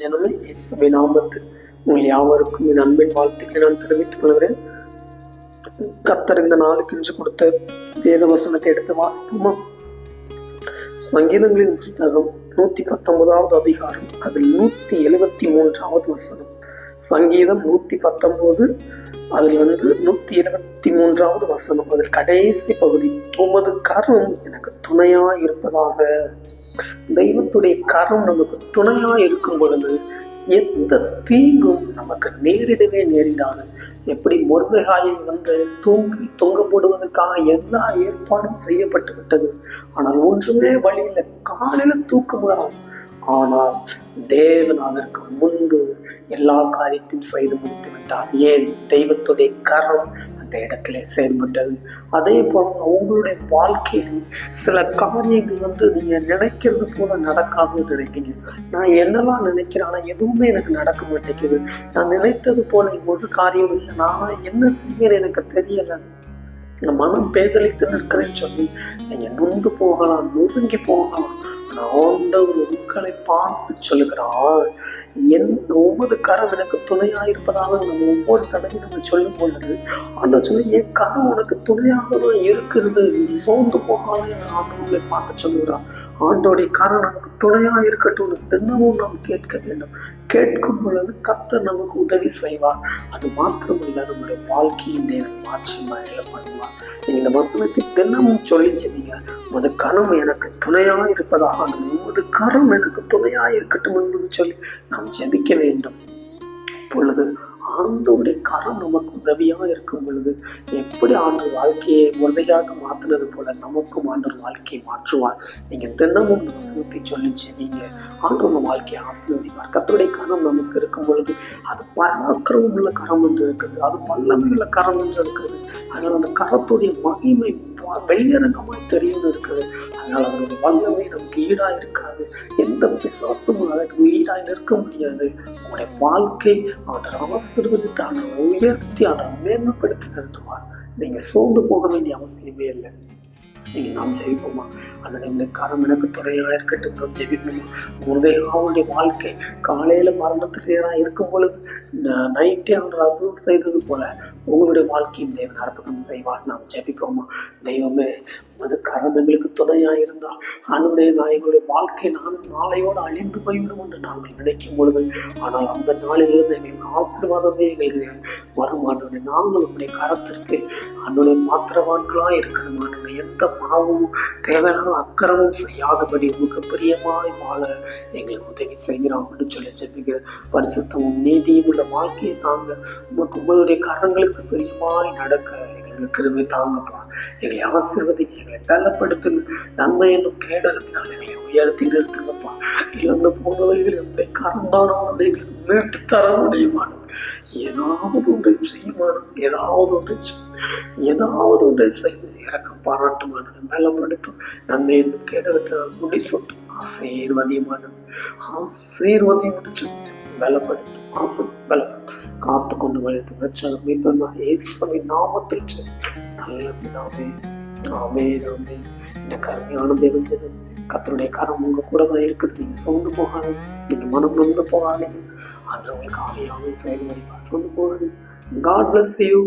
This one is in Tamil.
ஜனமே இயேசுவை நாமத்தில் உங்கள் யாவருக்கும் என் அன்பின் வாழ்த்துக்களை நான் தெரிவித்துக் கொள்கிறேன். கத்தர் இந்த நாளுக்கு இன்று கொடுத்த வேத வசனத்தை எடுத்து வாசிப்போமா? சங்கீதங்களின் புஸ்தகம் நூத்தி பத்தொன்பதாவது அதிகாரம் அதில் நூத்தி எழுபத்தி மூன்றாவது வசனம். சங்கீதம் நூத்தி பத்தொன்பது அதில் வந்து நூத்தி எழுபத்தி மூன்றாவது வசனம். அதில் கடைசி பகுதி உமது கரம் எனக்கு துணையா இருப்பதாக தெய்வத்துடைய கரம் நமக்கு துணையா இருக்கும் பொழுது எந்த தீங்கும் நமக்கு நேரிடவே நேரிடாது. எப்படி முருங்கைகாயை வந்து தூங்கி தொங்க போடுவதற்காக எல்லா ஏற்பாடும் செய்யப்பட்டு விட்டது. ஆனால் ஒன்றுமே வழியில் காலையில தூக்க முடியாது ஆனால் தேவன் அதற்கு முன்பு எல்லா காரியத்தையும் செய்து முடித்து விட்டார். ஏன்? தெய்வத்துடைய கரம் அந்த இடத்துல செயல்பட்டது. அதே போல உங்களுடைய வாழ்க்கையில் சில காரியங்கள் வந்து நீங்க நினைக்கிறது போல நடக்காதுன்னு நினைப்பீங்க நான் என்னெல்லாம் நினைக்கிறேன்? எதுவுமே எனக்கு நடக்க மாட்டேங்குது. நான் நினைத்தது போல ஒரு காரியம் இல்லை. நான் என்ன செய்யறேன் எனக்கு தெரியல. மனம் பேதலித்து நிற்கிறேன்னு சொல்லி நீங்க நொந்து போகலாம் நொறுங்கி போகலாம். ஆண்டவர் உங்களை பார்த்து சொல்லுகிறார். என் ஒவ்வொரு கரம் எனக்கு துணையா இருப்பதாக நம்ம ஒவ்வொரு தடவையும் நம்ம சொல்லும் பொழுது ஆண்டவர் சொல்லி என் கரம் உனக்கு துணையாக தான் இருக்கிறது சோர்ந்து போகாத ஆண்டவர்களை பார்த்து சொல்லுகிறார். ஆண்டோடைய கரம் நமக்கு துணையா இருக்கட்டும் தினமும் நாம் கேட்க வேண்டும். கேட்கும் பொழுது கர்த்தர் நமக்கு உதவி செய்வார். அது மாத்திரமல்ல நம்முடைய வாழ்க்கையின் தேவன் மாற்றி மழையில பண்ணுவார் நீங்க இந்த வசனத்தை தினமும் சொல்லி சொன்னீங்க உமது கரம் எனக்கு துணையாக இருப்பதாக உமது கரம் எனக்கு துணையா இருக்கட்டும் என்று சொல்லி நாம் ஜெபிக்க வேண்டும். பொழுது ஆண்டோடைய கரம் நமக்கு உதவியா இருக்கும் பொழுது எப்படி ஆண்டு வாழ்க்கையை உதவியாக மாற்றினது போல நமக்கும் ஆண்டவர் வாழ்க்கையை மாற்றுவார். நீங்க தினமும் வசனத்தை சொல்லி செய்வீங்க ஆண்டு வாழ்க்கையை ஆசீர்வதிப்பார். கத்தருடைய கரம் நமக்கு இருக்கும் பொழுது அது பராக்கிரமம் உள்ள கரம் என்று இருக்குது அது வல்லமை உள்ள கரம் என்று இருக்குது அதனால அந்த கரத்துடைய மகிமை வெளியரங்கமாய் தெரியும் இருக்குது அதனால அவருடைய வல்லமை நமக்கு ஈடா இருக்காது எந்த பிசாசும் அதற்கு ஈடாய் நிற்க முடியாது. உங்களுடைய வாழ்க்கை அவற்றை ஆசீர்வதித்து உயர்த்தி அதை மேன்மைப்படுத்தி நிறுத்துவார். நீங்க சோர்ந்து போக வேண்டிய அவசியமே இல்லை. நீங்க நாம் ஜெயிப்போமா? அதனால இந்த கரம் எனக்கு துறையா இருக்கட்டும். நாம் ஜெபிப்போமா உதயாவுடைய வாழ்க்கை காலையில மரணத்துலேயா இருக்கும் பொழுது நைட்டே அவர் அற்புதம் செய்தது போல உங்களுடைய வாழ்க்கையின் தேவன் அற்புதம் செய்வார். நாம் ஜெபிப்போமா? தெய்வமே அது கரணங்களுக்கு எங்களுக்கு துணையா இருந்தால் அவனுடைய எங்களுடைய வாழ்க்கை நான் நாளையோடு அழிந்து போய்விடும் என்று நாங்கள் நினைக்கும் பொழுது ஆனால் அந்த நாளிலிருந்து எங்களுக்கு ஆசீர்வாதமே எங்களுக்கு வரும் ஆண்டவனை நாங்கள் உடைய கரத்திற்கு அன்னுடைய மாத்திரவான்களாக இருக்கணும் ஆண்டவனை எந்த பாவமும் தேவையான அக்கிரமும் செய்யாதபடி உங்களுக்கு பிரியமாய் வாழ எங்களுக்கு உதவி செய்கிறோம் அப்படின்னு சொல்லி ஜெபிக்கிற பரிசுத்தமும் நீதியும் உள்ள வாழ்க்கையை தாங்க உமக்கு உங்களுடைய கரங்களுக்கு பிரியமாய் நடக்க எங்களுக்கு கிருமை தாங்கப்பா. எங்களை ஆசீர்வதிங்க எங்களை பலப்படுத்துங்க நன்மை என்னும் கேடகத்தினால் எங்களை உயர்த்தி நிறுத்துங்கப்பா. இழந்து போனவைகள் எங்களை கரந்தானவனை எங்களுக்கு மீட்டு தர முடியுமானது ஏதாவது ஒன்றை செய்யுமானது ஏதாவது ஒன்றை செய் ஏதாவது ஒன்றை செய்து இறக்கம் பாராட்டுமானது பலப்படுத்தும் நன்மை என்னும் கேடகத்தினால் முடி சொட்டும் ஆசீர்வதியமானது ஆசீர்வதியம் சொல்லி பலப்படுத்தும் ஆசை பலம் காத்து கொண்டு வழித்து வச்சாலும் மீண்டும் இயேசுவின் நாமத்தில் சொல்லி நல்ல ஆமே ஆமே இந்த கருமையான தேவஞ்சது கத்தருடைய கரம் உங்க கூட தான் இருக்குது நீங்க சோர்ந்து போகாது நீங்க மனம் நொந்து போகாதீங்க அது உங்களுக்கு ஆவியாவே செயல்படுப்பா சோர்ந்து போகாது காட் பிளஸ் யூ